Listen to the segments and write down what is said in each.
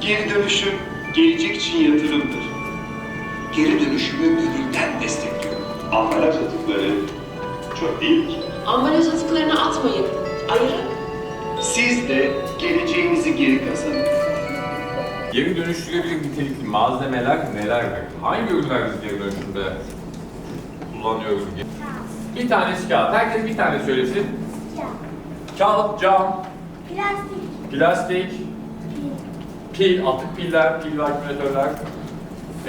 Geri dönüşüm gelecek için yatırımdır. Geri dönüşümü gönülden destekliyorum. Ambalaj atıkları çok değil ki. Ambalaj atıklarını atmayın. Ayırın. Siz de geleceğinizi geri kazanın. Geri dönüştürülebilir nitelikli malzemeler nelerdir? Hangi ürünler biz geri dönüşümde kullanıyoruz? Bir tanesi kağıt. Herkes bir tane söylesin. Kağıt, cam, Plastik, plastik, pil, atık piller, pil ve akümülatörler.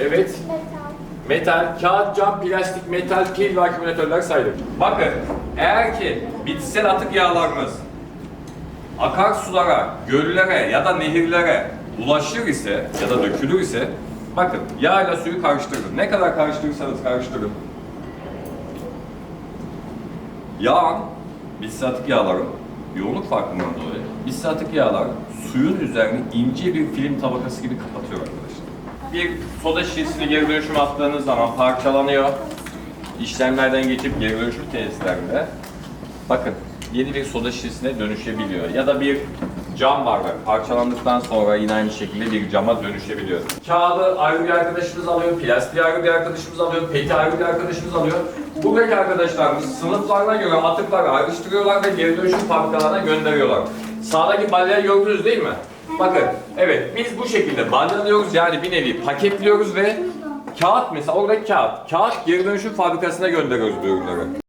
Evet. metal, kağıt, cam, plastik, metal, pil ve akümülatörler saydık. Bakın, eğer ki bitkisel atık yağlarımız akarsulara, göllere ya da nehirlere ulaşır ise ya da dökülür ise bakın yağ ile suyu karıştırın. Ne kadar karıştırırsanız karıştırın. Yağın, bitkisel atık yağların yoğunluk farkından dolayı atık yağlar suyun üzerini ince bir film tabakası gibi kapatıyor arkadaşlar. Bir soda şişesini geri dönüşüme attığınız zaman parçalanıyor. İşlemlerden geçip geri dönüşüm tesislerinde bakın yeni bir soda şişesine dönüşebiliyor. Ya da bir cam vardır. Parçalandıktan sonra yine aynı şekilde bir cama dönüşebiliyor. Kağıdı ayrı bir arkadaşımız alıyor, plastiği ayrı bir arkadaşımız alıyor, peti ayrı bir arkadaşımız alıyor. Buradaki arkadaşlarımız sınıflarına göre atıkları ayrıştırıyorlar ve geri dönüşüm fabrikalarına gönderiyorlar. Sağdaki balyayı gördünüz değil mi? Bakın, evet biz bu şekilde balyalıyoruz yani bir nevi paketliyoruz ve kağıt mesela oradaki kağıt, kağıt geri dönüşüm fabrikasına gönderiyoruz bu ürünleri.